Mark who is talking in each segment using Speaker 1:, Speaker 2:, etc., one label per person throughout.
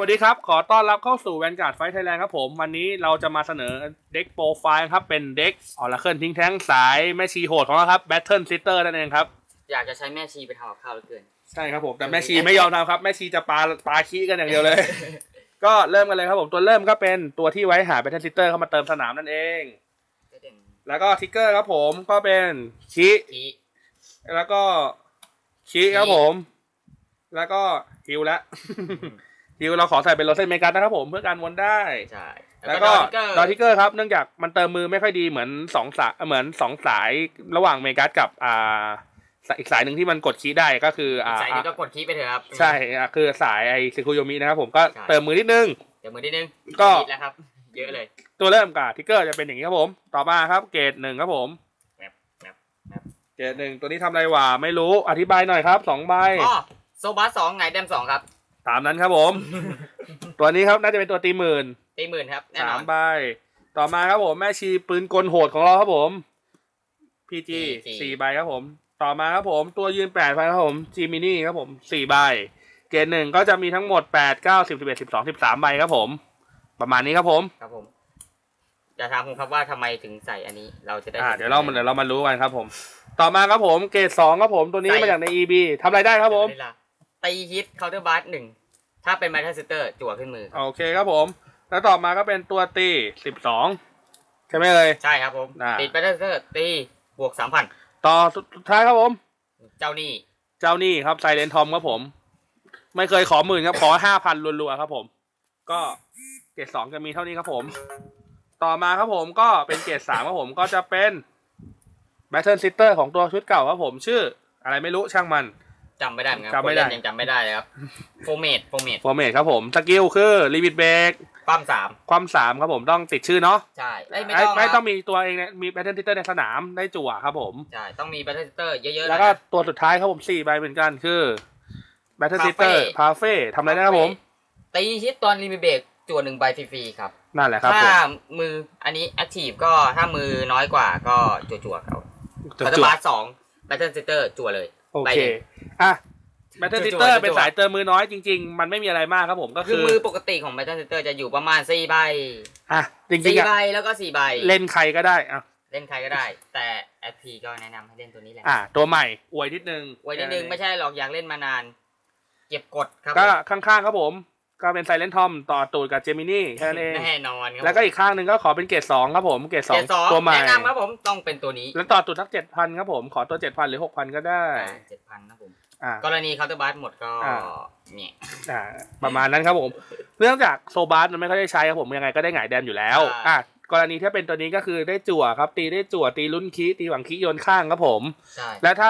Speaker 1: วัสดีครับ ขอต้อนรับเข้าสู่แวนการ์ดไฟไทยแลนด์ครับผม วันนี้เราจะมาเสนอเด็กโปรไฟล์ครับ เป็นเด็กออร์เคิลทิ้งแท้งสายแม่ชีโหดของเราครับแบทเทิลซิสเตอร์นั่นเองครับ
Speaker 2: อยากจะใช้แม่ชีไปทำกับข้าวเหลือเกิน
Speaker 1: ใช่ครับผม แต่แม่ชีไม่ยอมทำครับ แม่ชีจะปาปาขี้กันอย่างเดียวเลย ก็เริ่มกันเลยครับผม ตัวเริ่มก็เป็นตัวที่ไว้หาแบทเทิลซิสเตอร์เข้ามาเติมสนามนั่นเอง
Speaker 2: ก็เด่น
Speaker 1: แล้วก็ทิกเกอร์ครับผมก็เป็นชิ
Speaker 2: ที
Speaker 1: แล้วก็ชิครับผม แล้วก็ฮิวละ ฮิวเราขอใส่เป็นโรเซนเมกัสนะครับผมเพื่อการวนได้
Speaker 2: ใช่
Speaker 1: แล้วก็ด
Speaker 2: ด
Speaker 1: อ
Speaker 2: อ
Speaker 1: ทิ
Speaker 2: ทิ
Speaker 1: ก
Speaker 2: ก
Speaker 1: เก
Speaker 2: เกอร์
Speaker 1: อร์ครับเนื่องจากมันเติมมือไม่ค่อยดีเหมือนสองสายเหมือนสองสายระหว่างเมกัสกับอ่าสายอีกสายหนึ่งที่มันกดคีย์ได้ก็คืออ่า
Speaker 2: ใส่นี่ก็กดคีย์ไปเถอะครับ
Speaker 1: ใช่อะคือสายไอซิคุโยมินะครับผมก็
Speaker 2: ใช่
Speaker 1: เติมมือนิดนึง
Speaker 2: เดี๋ยวมือนิดนึง
Speaker 1: ก็
Speaker 2: นิดแล้วครับเยอะเลย
Speaker 1: ตัวเริ่มกับทิกเกอร์จะเป็นอย่างนี้ครับผม ต่อมาครับเกรดหนึ่งครับผม
Speaker 2: แมปแมปแมป
Speaker 1: เกรดหนึ่งตัวนี้ทำอะไรวะไม่รู้อธิบายหน่อยครับสองใบ
Speaker 2: อ๋อโซบัสสองไงแดมสองครับ
Speaker 1: ตามนั้นครับผม ตัวนี้ครับน่าจะเป็นตัวตีหมื่น
Speaker 2: ตีหมื่นครับแน่น
Speaker 1: สา
Speaker 2: อ
Speaker 1: ม
Speaker 2: น
Speaker 1: ใบต่อมาครับผมแม่ชีปืนกลโหดของเราครับผมพีจี
Speaker 2: สี่
Speaker 1: สี่ใบครับผม ต่อมาครับผม ตัวยืนแปดใบครับผมจีมินี่ครับผมสี่ใบเกรดหนึ่งก็จะมีทั้งหมดแปดเก้าสิบสิบเอ็ดสิบสองสิบสามใบครับผม ประมาณนี้ครับผม
Speaker 2: ครับผม จะถามผมครับว่าทำไมถึงใส่อันนี้ เราจะได้
Speaker 1: อ่าเดี๋ยวเรามาเดี๋ยวเรามารู้กันครับผม ต่อมาครับผมเกรดสองครับผมตัวนี้มาจากใน EB ทำอะไรได้ครับผม
Speaker 2: เวลาตีฮิตเคาน์เตอร์บัสหนึ่ง ถ้าเป็นแมทเทอร์ซิสเตอร์จั่วขึ้นมือครับ
Speaker 1: โอเคครับผม แล้วต่อมาก็เป็นตัวตีสิบสองใช่ไหมเลย
Speaker 2: ใช่ครับผม
Speaker 1: อ่า
Speaker 2: ติดแมทเทอร์ซิสเตอร์ตีบวกสามพัน
Speaker 1: ต่อสุดท้ายครับผม
Speaker 2: เจ้าหนี้
Speaker 1: เจ้าหนี่ครับไซเลนทอมครับผม ไม่เคยขอหมื่นครับ ขอห้าพันรัวๆครับผม ก็เกรดสองจะมีเท่านี้ครับผม ต่อมาครับผมก็เป็นเกรดสามครับผมก็จะเป็นแบทเทิลซิสเตอร์ของตัวชุดเก่าครับผม ชื่ออะไรไม่รู้ช่างมัน
Speaker 2: จำไม่ได้เหมือนกัน
Speaker 1: จำไม่ได้
Speaker 2: คนเล่นยังจำไม่ได้เลยครับโฟเมดโฟเมด
Speaker 1: ฟอร์เมทครับผม สกิลคือลิมิตเบรก
Speaker 2: ความสาม
Speaker 1: ความสามครับผมต้องติดชื่อเนาะ
Speaker 2: ใช่เอ้ยไม่
Speaker 1: ไม่
Speaker 2: ต้อง
Speaker 1: ไม่
Speaker 2: ครับ
Speaker 1: ต้องมีตัวเองเนี่ยมีแบทเทิลซิสเตอร์ในสนามได้จั่วครับผม
Speaker 2: ใช่ต้องมีแบตเตอร์ซิสเตอร์เยอะๆ
Speaker 1: แล้วก็
Speaker 2: นะ
Speaker 1: ตัวสุดท้ายครับผมสี่ใบเหมือนกันคือแบทเทิลซิสเตอร์
Speaker 2: Parfait
Speaker 1: พาเฟ่ทำอะไรได้ครับผม
Speaker 2: ตีฮิตตอนรีมิเบรกจั่วหนึ่งใบฟรีๆครับ
Speaker 1: นั่นแหละครับผ
Speaker 2: ถ้ามมืออันนี้แอคทีฟก็ถ้ามือน้อยกว่าก็จั่วๆเขา
Speaker 1: จั่
Speaker 2: ปัต
Speaker 1: ว
Speaker 2: บาสสองแบตเตอร์ซิสเตอร์จั่วเลย
Speaker 1: โอ
Speaker 2: ใบ
Speaker 1: เค
Speaker 2: หนึ่ง
Speaker 1: อะแบตเตอร์
Speaker 2: จั่
Speaker 1: ซิส
Speaker 2: วๆ
Speaker 1: เตอร์
Speaker 2: จั่วๆ
Speaker 1: เป็นสายเติมมือน้อยจริง ๆ มันไม่มีอะไรมากครับผมก็
Speaker 2: คื
Speaker 1: คืออ
Speaker 2: มือปกติของแบตเตอร์ซิสเตอร์จะอยู่ประมาณสี่ใบ
Speaker 1: อะจริง
Speaker 2: สี่
Speaker 1: ๆอะ
Speaker 2: ใบแล้วก็สี่ใบ
Speaker 1: เล่นใครก็ได้อะ
Speaker 2: เล่นใครก็ได้ แต่แอปพีก็แนะนำให้เล่นตัวนี้แหละ
Speaker 1: อะตัวใหม่อวยนิดนึง
Speaker 2: ไว้นิดนึงไม่ใช่หรอกอยากเล่นมานาน เก็บกดครับ
Speaker 1: ก็
Speaker 2: ผม
Speaker 1: ข้างๆครับผม ก็เป็นไซเลนทอมต่อตูดกับเจมินี่แค่นั้นเอง
Speaker 2: แน่นอนครับ
Speaker 1: แล้วก็อีกข้างหนึ่งก็ขอเป็นเกรดสองครับผมเกรดสอ
Speaker 2: เกี
Speaker 1: ง
Speaker 2: ยร์สอง
Speaker 1: ตัวใหม่
Speaker 2: แนะนำครับผมต้องเป็นตัวนี้
Speaker 1: แล้วต่อตูดทักเจ็ดพันครับผมขอตัวเจ็ดพันหรือหกพันก็ได้
Speaker 2: เจ็ดพันครับผม
Speaker 1: อะ
Speaker 2: กรณีเคาน์เตอร์บัสหมดก็
Speaker 1: อ่า
Speaker 2: เนี่ย
Speaker 1: อ่าประมาณนั้นครับผมเนื่องจากโซบาร์มันไม่ค่อยได้ใช้ครับผมยังไงก็ได้หงายแดมอยู่แล้วอะกรณีที่เป็นตัวนี้ก็คือได้จั่วครับ ตีได้จั่วตีลุ้นคีตีหวังคีโยนข้างครับผม
Speaker 2: ใช่
Speaker 1: แล้วถ้า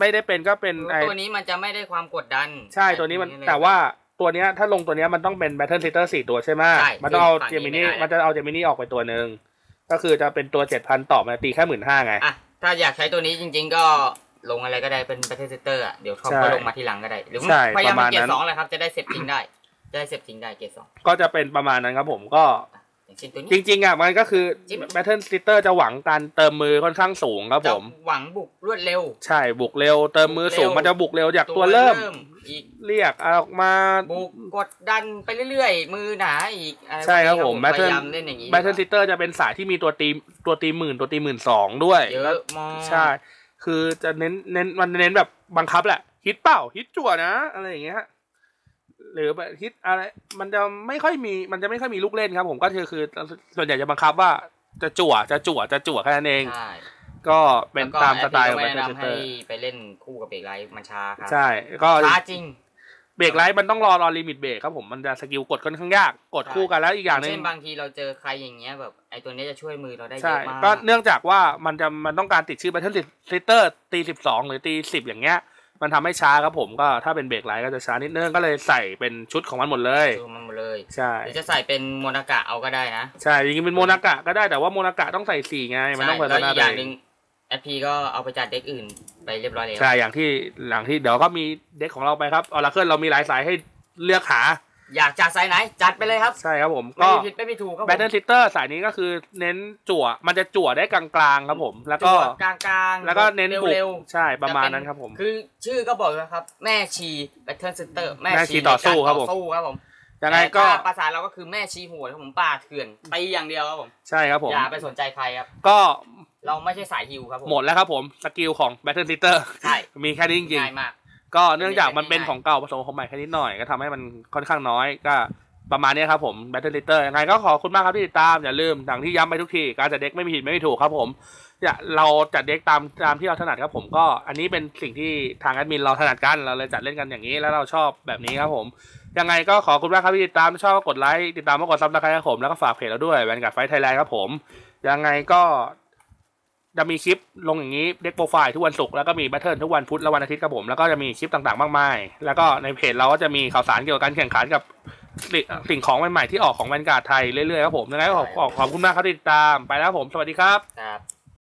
Speaker 1: ไม่ได้เป็นก็เป็นไอ
Speaker 2: ตัวนี้มันจะไม่ได้ความกดดัน
Speaker 1: ใช่ตัวนี้มัน
Speaker 2: เลย
Speaker 1: แต่ว่าตัวเนี้ยถ้าลงตัวเนี้ยมันต้องเป็นแบทเทิลซิสเตอร์สี่ตัวใช่ไหม
Speaker 2: ใช่
Speaker 1: มันต้องเอา
Speaker 2: ฝั่ง
Speaker 1: เจ
Speaker 2: นี้
Speaker 1: มิ
Speaker 2: ไม่
Speaker 1: นี่
Speaker 2: ได้
Speaker 1: มันจะเอาเจมินี่ออกไปตัวหนึ่งก็คือจะเป็นตัวเจ็ดพันต่อมาตีแค่หมื่นห้าไง
Speaker 2: อะถ้าอยากใช้ตัวนี้จริง ๆ ก็ ลงอะไรก็ได้เป็นแบตเตอร์ซิสเตอร์อะเดี๋ยวเขา
Speaker 1: ใช่
Speaker 2: ก็ลงมาทีหลังก็ได้ หรือ
Speaker 1: ใช่
Speaker 2: พยายาม
Speaker 1: ประมาณ
Speaker 2: เกีย
Speaker 1: นั้น
Speaker 2: ร์สองเลยครับจะได้เซฟทิ้งได้จะได้เซฟทิ้งได้เกียร์สอง
Speaker 1: ก็จะเป็นประมาณนั้นครับผมก็
Speaker 2: อย่างเช่นตัวนี้
Speaker 1: จริงๆอะมันก็คือ
Speaker 2: จริง
Speaker 1: แบทเทิลซิสเตอร์จะหวังการเติมมือค่อนข้างสูงครับผ
Speaker 2: จะ
Speaker 1: ม
Speaker 2: หวังบุกรวดเร็ว
Speaker 1: ใช่บุกเร็ว เติมมือสูง
Speaker 2: บุกเร็ว
Speaker 1: มันจะบุกเร็วจากตัวเริ่ม
Speaker 2: อีก
Speaker 1: เรียกเอาออกมา
Speaker 2: บุกกดดันไปเรื่อยๆ มือหนาอีกอะไใช่
Speaker 1: ครับผม
Speaker 2: พ
Speaker 1: Battle
Speaker 2: ยายามเล่นอย่างนี้
Speaker 1: แบทเทิลซิสเตอร์จะเป็นสายที่มีตัวตีตัวตีหมื่นตัวตีหมื่นสองด้วย
Speaker 2: เยอะมาก
Speaker 1: ใช่ คือจะเน้นเน้นมันเน้นแบบบังคับแหละฮิตเปล่าฮิตจั่วนะ อะไรอย่างเงี้ยหรือแบบฮิตอะไร มันจะไม่ค่อยมีมันจะไม่ค่อยมีลูกเล่นครับผมก็คือคือส่วนใหญ่จะบังคับว่าจะจั่วจะจั่วจะจั่วแค่นั้นเอง
Speaker 2: ใช่
Speaker 1: ก็เป็น
Speaker 2: แล้วก็
Speaker 1: ตามสไตล์ของ
Speaker 2: แอ
Speaker 1: แบ
Speaker 2: ป
Speaker 1: ท
Speaker 2: พลิ
Speaker 1: เทิลซิส
Speaker 2: เคชัน
Speaker 1: เตอ
Speaker 2: ให้
Speaker 1: ร์
Speaker 2: ไปเล่นคู่กับเบรกไลท์มันช้าครับ
Speaker 1: ใช่ก็
Speaker 2: ช้าจริง
Speaker 1: เบรกไลท์มันต้องรอรอลิมิตเบรกครับผมมันจะสกิลกดค่อนข้างยากกด
Speaker 2: ใช่
Speaker 1: คู่กันแล้วอีกอย่างหนึง
Speaker 2: เช่นบางทีเราเจอใครอย่างเงี้ยแบบไอตัวเนี้ยจะช่วยมือเราได้เย
Speaker 1: ใช่
Speaker 2: อะมาก
Speaker 1: ก็เนื่องจากว่ามันจะมันต้องการติดชื่อ Battle Sister ตีสิบสองหรือตีสิบอย่างเงี้ย มันทำให้ช้าครับผมก็ถ้าเป็นเบรกไลท์ก็จะช้านิดนึงก็เลยใส่เป็นชุดของมันหมดเลย
Speaker 2: ดูมันหมดเลย
Speaker 1: ใช่
Speaker 2: หรือจะใส่เป็นโมนากะเอาก็ได้นะ
Speaker 1: ใช่จริงๆเป็นโมนากะก็ได้แต่ว่าโมนากะต้องใส่สี่ไงมันต้อง
Speaker 2: ใช่
Speaker 1: เพิ่ม
Speaker 2: แล้ว
Speaker 1: หน้า
Speaker 2: อีกอ
Speaker 1: ตัว
Speaker 2: ย่างห
Speaker 1: เอ
Speaker 2: นึ่
Speaker 1: ง
Speaker 2: ง แอปพีก็เอาไปจัดเด็กอื่นไปเรียบร้อยแล้ว
Speaker 1: ใช่อย่างที่หลังที่เดี๋ยวก็มีเด็กของเราไปครับออร์เคิลเรามีหลายสายให้เลือกหา
Speaker 2: อยากจัดไซส์ไหน จัดไปเลยครับ
Speaker 1: ใช่ครับผม
Speaker 2: ไม่
Speaker 1: ก็
Speaker 2: มีผิดไม่มีถูกครับผม
Speaker 1: Battle Sister สายนี้ก็คือเน้นจั่วมันจะจั่วได้กลางๆครับผม แล้วก็
Speaker 2: จั่วกลางๆ
Speaker 1: แล้วก็เน้นบุก
Speaker 2: เร็ว
Speaker 1: ใช่ประมาณนั้นครับผม
Speaker 2: คือชื่อก็บอกแล้วครับ แม่ชีแบทเทิลเซนเตอร์แม่
Speaker 1: แม่ชีต่อสู้ครับผม
Speaker 2: ในกาต่อสู้ครับผม
Speaker 1: ยังไงก็
Speaker 2: แต่ถ้าภาษาเราก็คือแม่ชีหัวครับผมป่าเถื่อนตีอย่างเดียวครับผม
Speaker 1: ใช่ครับผม
Speaker 2: อย่าไปสนใจใครครับ
Speaker 1: ก็
Speaker 2: เราไม่ใช่สายฮิวครับผม
Speaker 1: หมดแล้วครับผมสกิลของ Battle Sister
Speaker 2: ใช่
Speaker 1: มีแค่นี้จริง
Speaker 2: ง่ายมาก
Speaker 1: ๆก็เนื่องจากมันเป็น
Speaker 2: ง่าย
Speaker 1: ของเก่าผสมของใหม่แค่นิดหน่อย ก็ทำให้มันค่อนข้างน้อยก็ประมาณนี้ครับผม Battle Sister ยังไงก็ขอบคุณมากครับที่ติดตาม อย่าลืมดังที่ย้ำไปทุกที การจัดเด็กไม่มีผิดไม่มีถูกครับผมอย่าเราจัดเด็กตามตามที่เราถนัดครับผมก็ อันนี้เป็นสิ่งที่ทางแอดมินเราถนัดกันเราเลยจัดเล่นกันอย่างนี้แล้วเราชอบแบบนี้ครับผม ยังไงก็ขอบคุณมากครับที่ติดตามถ้าชอบก็กดไลค์ติดตามก็กดซับสไครต์ครับผมแล้วก็ฝากเพจเราด้วยแวนการ์ดไฟไทยแลนด์ครับผม ยังไงก็ จะมีคลิปลงอย่างนี้เด็กโปรไฟล์ทุกวันศุกร์แล้วก็มีแบทเทิลทุกวันพุธและวันอาทิตย์ครับผม แล้วก็จะมีคลิปต่างๆมากมาย แล้วก็ในเพจเราก็จะมีข่าวสารเกี่ยวกับการแข่งขันกับสิ่งของใหม่ๆที่ออกของแวนการ์ดไทยเรื่อยๆครับผมยังไงก็ขอขอขอบคุณมากครับที่ติดตามไปแล้วครับผมสวัสดีครับ
Speaker 2: ครับ